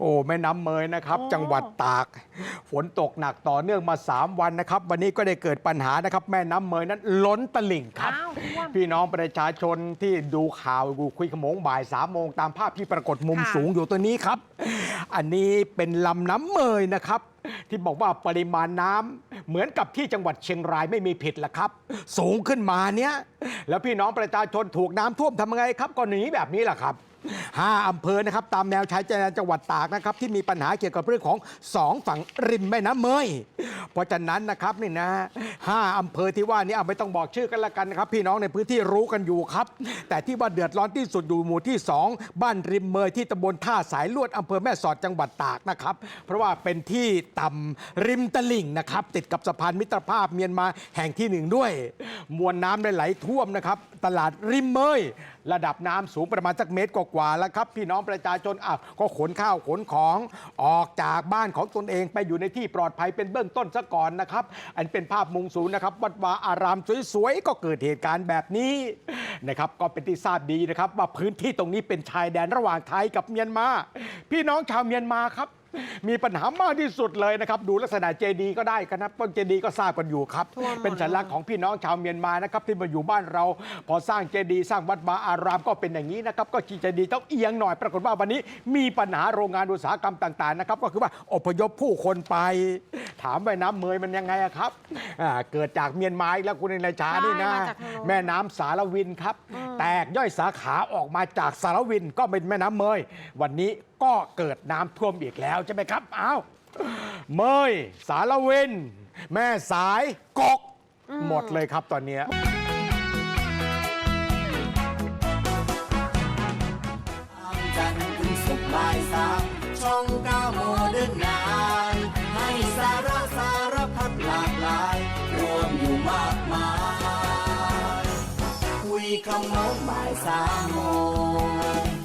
โอ้แม่น้ำเมยนะครับโอ้จังหวัดตาก ฝนตกหนักต่อเนื่องมา 3 วันนะครับ วันนี้ก็ได้เกิดปัญหานะครับ แม่น้ำเมยนั้นล้นตลิ่งครับ อ้าวท่วม พี่น้องประชาชนที่ดูข่าวอยู่คุยขโมงบ่ายสามโมงตามภาพที่ปรากฏมุมค่ะสูงอยู่ตัวนี้ครับ อันนี้เป็นลำน้ำเมยนะครับ ที่บอกว่าปริมาณน้ำเหมือนกับที่จังหวัดเชียงรายไม่มีผิดละครับ สูงขึ้นมาเนี้ยแล้วพี่น้องประชาชนถูกน้ำท่วมทำยังไงครับก็หนีแบบนี้แหละครับ ห้าอำเภอนะครับ ตามแนวชายแดนจังหวัดตากนะครับ ที่มีปัญหาเกี่ยวกับเรื่องของสองฝั่งริมแม่น้ำเมย เพราะฉะนั้นนะครับนี่นะห้าอำเภอที่ว่านี้เอาไม่ต้องบอกชื่อกันละกันนะครับ พี่น้องในพื้นที่รู้กันอยู่ครับ แต่ที่ว่าเดือดร้อนที่สุดอยู่หมู่ที่ 2 บ้านริมเมยที่ตำบลท่าสายลวดอำเภอแม่สอดจังหวัดตากนะครับ เพราะว่าเป็นที่ต่ำริมตลิ่งนะครับ ติดกับสะพานมิตรภาพเมียนมาแห่งที่หนึ่งด้วย มวลน้ำได้ไหลท่วมนะครับ ตลาดริมเมยระดับน้ำสูงประมาณสักเมตรกว่าๆแล้วครับ พี่น้องประชาชนอะก็ขนข้าวขนของออกจากบ้านของตนเองไปอยู่ในที่ปลอดภัยเป็นเบื้องต้นซะก่อนนะครับ อันเป็นภาพมุงสูงนะครับ วัดวาอารามสวยๆก็เกิดเหตุการณ์แบบนี้นะครับก็เป็นที่ทราบดีนะครับ ว่าพื้นที่ตรงนี้เป็นชายแดนระหว่างไทยกับเมียนมา พี่น้องชาวเมียนมาครับ มีปัญหามากที่สุดเลยนะครับ ดูลักษณะเจดีย์ก็ได้กันนะต้นเจดีย์ก็ทราบกันอยู่ครับท่วมหมดเป็นสัญลักษณ์ของพี่น้องชาวเมียนมานะครับที่มาอยู่บ้านเรา พอสร้างเจดีย์สร้างวัดวาอารามก็เป็นอย่างนี้นะครับ ก็เจดีย์ต้องเอียงหน่อยปรากฏว่าวันนี้ มีปัญหาโรงงานอุตสาหกรรมต่างๆนะครับก็คือว่าอพยพผู้คนไป ถามว่าน้ำเมยมันยังไงอะครับอ่าเกิดจากเมียนมาอีกแล้วคุณในชานี่นะใช่มาจากทางโน้นแม่น้ำสารวินครับ แตกย่อยสาขาออกมาจากสารวินก็เป็นแม่น้ำเมยวันนี้ ก็เกิดน้ำท่วมอีกแล้วใช่ไหมครับอ้าวเมย สารวินแม่สายกก หมดเลยครับตอนเนี้ยจันทร์ถึงศุกร์บ่ายสามช่องเก้าโมเดิร์นไนน์ให้สาระสารพัดหลากหลาย รวมอยู่มากมาย คุยคำโน้นบ่ายสามโมง